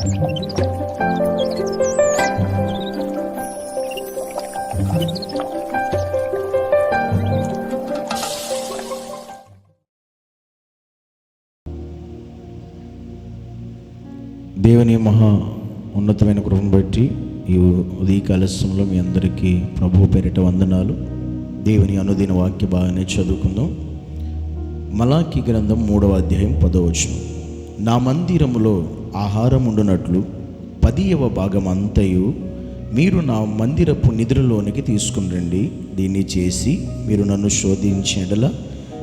దేవుని మహా ఉన్నతమైన కృపను బట్టి ఈ ఉదయకాల సమయంలో మీ అందరికీ ప్రభువు పేరిట వందనాలు. దేవుని అనుదిన వాక్య బాగానే చదువుకుందాం. మలాఖీ గ్రంథం మూడవ అధ్యాయం పదవచనం నా మందిరములో ఆహారం ఉండునట్లు పదియవ భాగం అంతయు మీరు నా మందిరపు నిధులలోనికి తీసుకుని రండి దీన్ని చేసి మీరు నన్ను శోధించేడల.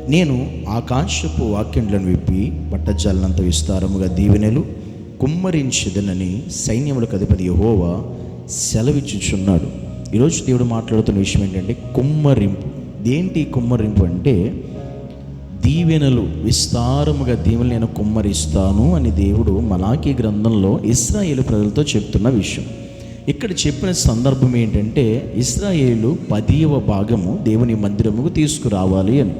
నేను ఆకాశపు వాక్యంలను విప్పి పట్టజాలనంత విస్తారముగా దీవెనలు కుమ్మరించదనని సైన్యములకు అధిపతి యహోవా సెలవిచ్చుచున్నాడు. ఈరోజు దేవుడు మాట్లాడుతున్న విషయం ఏంటంటే కుమ్మరింపు. దేంటి కుమ్మరింపు అంటే దీవెనలు విస్తారముగా దీవెనలు నేను కుమ్మరిస్తాను అని దేవుడు మలాకీ గ్రంథంలో ఇస్రాయేలు ప్రజలతో చెప్తున్న విషయం. ఇక్కడ చెప్పిన సందర్భం ఏంటంటే ఇస్రాయేలు పదివ భాగము దేవుని మందిరముకు తీసుకురావాలి అని.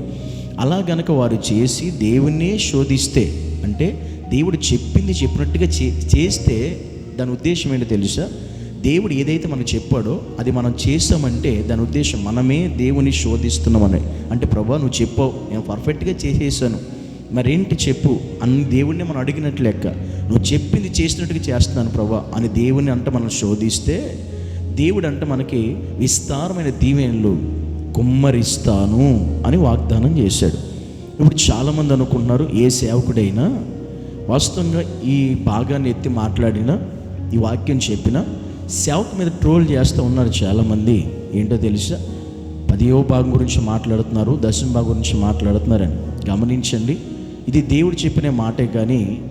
అలా గనక వారు చేసి దేవుణ్ణే శోధిస్తే అంటే దేవుడు చెప్పింది చెప్పినట్టుగా చే చేస్తే దాని ఉద్దేశం ఏంటో తెలుసా? దేవుడు ఏదైతే మనకు చెప్పాడో అది మనం చేస్తామంటే దాని ఉద్దేశం మనమే దేవుని శోధిస్తున్నామని. అంటే ప్రభా నువ్వు చెప్పావు నేను పర్ఫెక్ట్గా చేసేసాను. మరేంటి చెప్పు? అని దేవుణ్ణి మనం అడిగినట్లు లెక్క. నువ్వు చెప్పింది చేసినట్టుగా చేస్తున్నాను ప్రభా. అని దేవుని అంట మనం శోధిస్తే దేవుడు అంట మనకి విస్తారమైన దీవెనలు కుమ్మరిస్తాను అని వాగ్దానం చేశాడు. ఇప్పుడు చాలామంది అనుకుంటున్నారు ఏ సేవకుడైనా వాస్తవంగా ఈ భాగాన్ని ఎత్తి మాట్లాడిన ఈ వాక్యం చెప్పిన సేవకు మీద ట్రోల్ చేస్తూ ఉన్నారు చాలామంది. ఏంటో తెలుసా? పదియో భాగం గురించి మాట్లాడుతున్నారు దశమ భాగం గురించి మాట్లాడుతున్నారని. గమనించండి ఇది దేవుడు చెప్పిన మాటే కానీ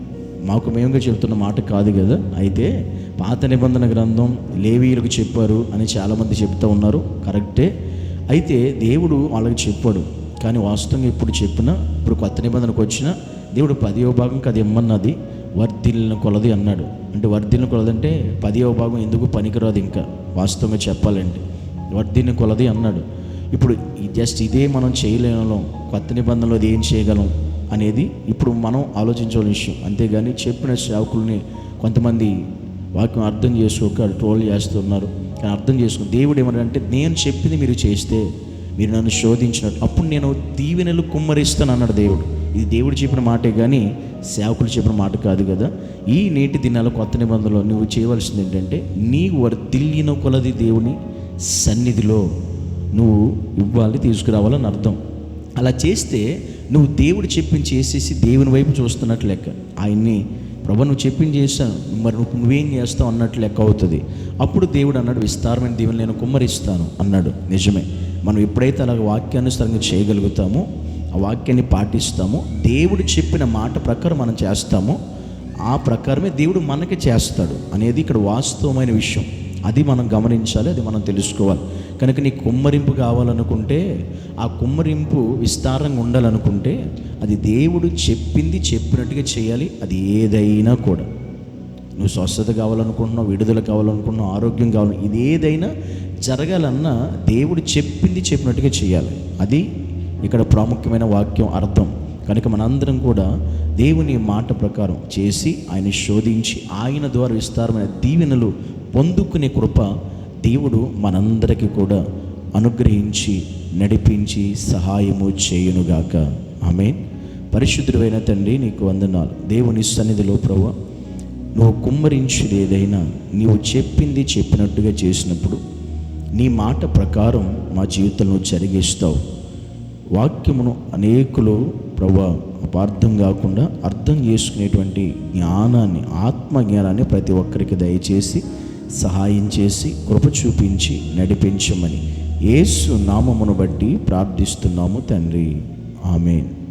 మాకు మేముగా చెబుతున్న మాట కాదు కదా? అయితే పాత నిబంధన గ్రంథం లేవీయులకు చెప్పారు అని చాలామంది చెప్తూ ఉన్నారు కరెక్టే. అయితే దేవుడు వాళ్ళకి చెప్పాడు కానీ వాస్తవంగా ఇప్పుడు చెప్పిన ఇప్పుడు కొత్త నిబంధనకు వచ్చిన దేవుడు పదియో భాగం అది ఇమ్మన్నది. వర్ధిల్లిన కొలది అన్నాడు. అంటే వర్ధిల్లిన కొలది అంటే పదివ భాగం ఎందుకు పనికిరాదు ఇంకా? వాస్తవంగా చెప్పాలంటే. వర్ధిల్లిన కొలది అన్నాడు. ఇప్పుడు జస్ట్ ఇదే మనం చేయలేము కొత్త నిబంధనలో అది ఏం చేయగలం అనేది ఇప్పుడు మనం ఆలోచించవలసిన విషయం. అంతేగాని చెప్పిన సేవకుల్ని కొంతమంది వాక్యం అర్థం చేసుకోక ట్రోల్ చేస్తున్నారు. కానీ అర్థం చేసుకుని దేవుడు ఏమన్నాడంటే నేను చెప్పింది మీరు చేస్తే మీరు నన్ను శోధించినట్టు. అప్పుడు నేను దీవెనలు కుమ్మరిస్తాను అన్నాడు దేవుడు. ఇది దేవుడు చెప్పిన మాటే కానీ సేవకులు చెప్పిన మాట కాదు కదా? ఈ నేటి దినాల కొత్త నిబంధనలో నువ్వు చేయవలసింది ఏంటంటే నీ వర్దిల్లిన కొలది దేవుని సన్నిధిలో నువ్వు ఇవ్వాలి తీసుకురావాలని అర్థం. అలా చేస్తే నువ్వు దేవుడు చెప్పింది చేసేసి దేవుని వైపు చూస్తున్నట్లు లెక్క. ఆయన్ని ప్రభు నువ్వు చెప్పింది చేశాను మరి నువ్వేం చేస్తావు అన్నట్లు లెక్క అవుతుంది. అప్పుడు దేవుడు అన్నాడు విస్తారమైన దేవుని నేను కుమ్మరిస్తాను అన్నాడు. నిజమే. మనం ఎప్పుడైతే అలాగ వాక్యానుసారంగా చేయగలుగుతామో ఆ వాక్యాన్ని పాటిస్తామో. దేవుడు చెప్పిన మాట ప్రకారం మనం చేస్తామో. ఆ ప్రకారమే దేవుడు మనకి చేస్తాడు అనేది ఇక్కడ వాస్తవమైన విషయం. అది మనం గమనించాలి అది మనం తెలుసుకోవాలి. కనుక నీ కుమ్మరింపు కావాలనుకుంటే ఆ కుమ్మరింపు విస్తారంగా ఉండాలనుకుంటే అది దేవుడు చెప్పింది చెప్పినట్టుగా చేయాలి. అది ఏదైనా కూడా. నువ్వు స్వస్థత కావాలనుకుంటున్నావు విడుదల కావాలనుకుంటున్నావు ఆరోగ్యం కావాలి ఇది ఏదైనా జరగాలన్నా దేవుడు చెప్పింది చెప్పినట్టుగా చేయాలి. అది ఇక్కడ ప్రాముఖ్యమైన వాక్యం అర్థం. కనుక మనందరం కూడా దేవుని మాట ప్రకారం చేసి ఆయన శోధించి ఆయన ద్వారా విస్తారమైన దీవెనలు పొందుకునే కృప దేవుడు మనందరికీ కూడా అనుగ్రహించి నడిపించి సహాయము చేయునుగాక. ఆమె పరిశుద్ధుడైన తండ్రి నీకు వందనాలు. దేవుని సన్నిధిలో ప్రభు నువ్వు కుమ్మరించేది ఏదైనా నీవు చెప్పింది చెప్పినట్టుగా చేసినప్పుడు నీ మాట ప్రకారం మా జీవితంలో జరిగిస్తావు. వాక్యమును అనేకులు ప్రభా అపార్థం కాకుండా అర్థం చేసుకునేటువంటి జ్ఞానాన్ని ఆత్మ జ్ఞానాన్ని ప్రతి ఒక్కరికి దయచేసి సహాయం చేసి కృప చూపించి నడిపించమని ఏసు నామమును బట్టి ప్రార్థిస్తున్నాము తండ్రి. ఆమెన్.